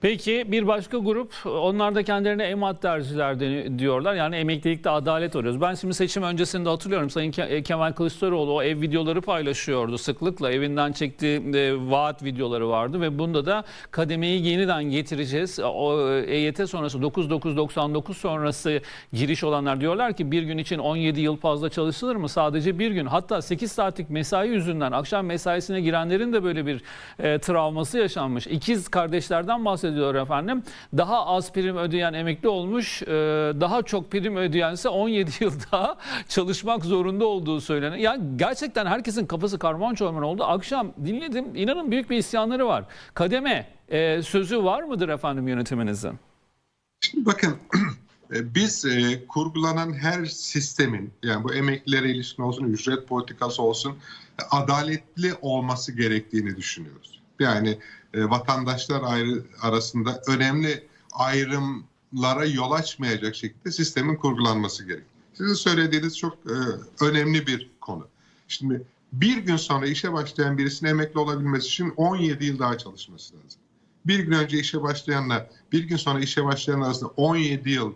Peki bir başka grup onlar da kendilerine emat tercihler diyorlar. Yani emeklilikte adalet arıyoruz. Ben şimdi seçim öncesinde hatırlıyorum Sayın e, Kemal Kılıçdaroğlu o ev videoları paylaşıyordu sıklıkla. Evinden çektiği e, vaat videoları vardı ve bunda da kademeyi yeniden getireceğiz. O e, EYT sonrası 9999 sonrası giriş olanlar diyorlar ki bir gün için 17 yıl fazla çalışılır mı? Sadece bir gün. Hatta 8 saatlik mesai yüzünden akşam mesaisine girenlerin de böyle bir e, travması yaşanmış. İkiz kardeşlerden bahsediyor efendim. Daha az prim ödeyen emekli olmuş, e, daha çok prim ödeyense 17 yıl daha çalışmak zorunda olduğu söyleniyor. Yani gerçekten herkesin kafası karman çorman oldu. Akşam dinledim, inanın büyük bir isyanları var. Kademe e, sözü var mıdır efendim yönetiminizin? Şimdi bakın e, biz e, kurgulanan her sistemin yani bu emeklilere ilişkin olsun, ücret politikası olsun adaletli olması gerektiğini düşünüyoruz. Yani e, vatandaşlar ayrı, arasında önemli ayrımlara yol açmayacak şekilde sistemin kurgulanması gerek. Sizin söylediğiniz çok e, önemli bir konu. Şimdi bir gün sonra işe başlayan birisinin emekli olabilmesi için 17 yıl daha çalışması lazım bir gün önce işe başlayanla bir gün sonra işe başlayan arasında 17 yıl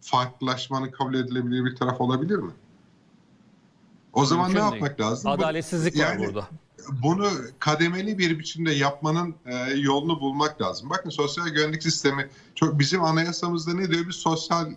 farklılaşmanın kabul edilebilir bir taraf olabilir mi? O zaman Mümkün ne değil. yapmak lazım? Bu- Adaletsizlik var yani burada. Bunu kademeli bir biçimde yapmanın e, yolunu bulmak lazım. Bakın sosyal güvenlik sistemi çok bizim anayasamızda ne diyor? Biz sosyal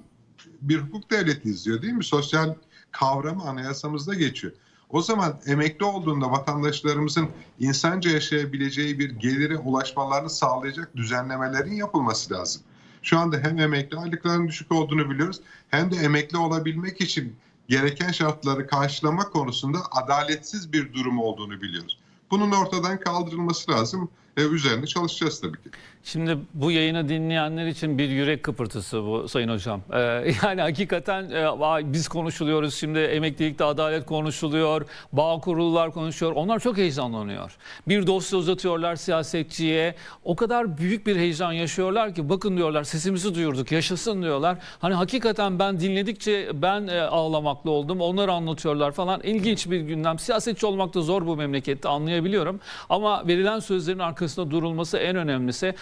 bir hukuk devletiyiz diyor değil mi? Sosyal kavramı anayasamızda geçiyor. O zaman emekli olduğunda vatandaşlarımızın insanca yaşayabileceği bir gelire ulaşmalarını sağlayacak düzenlemelerin yapılması lazım. Şu anda hem emekli aylıklarının düşük olduğunu biliyoruz hem de emekli olabilmek için gereken şartları karşılama konusunda adaletsiz bir durum olduğunu biliyoruz. Bunun ortadan kaldırılması lazım. E, üzerinde çalışacağız tabii ki. Şimdi bu yayını dinleyenler için bir yürek kıpırtısı bu Sayın Hocam. Ee, yani hakikaten e, biz konuşuluyoruz şimdi emeklilikte adalet konuşuluyor, bağ kurullar konuşuyor. Onlar çok heyecanlanıyor. Bir dosya uzatıyorlar siyasetçiye. O kadar büyük bir heyecan yaşıyorlar ki bakın diyorlar sesimizi duyurduk yaşasın diyorlar. Hani hakikaten ben dinledikçe ben e, ağlamaklı oldum. Onları anlatıyorlar falan. İlginç bir gündem. Siyasetçi olmak da zor bu memlekette anlayabiliyorum. Ama verilen sözlerin arkasında durulması en önemlisi.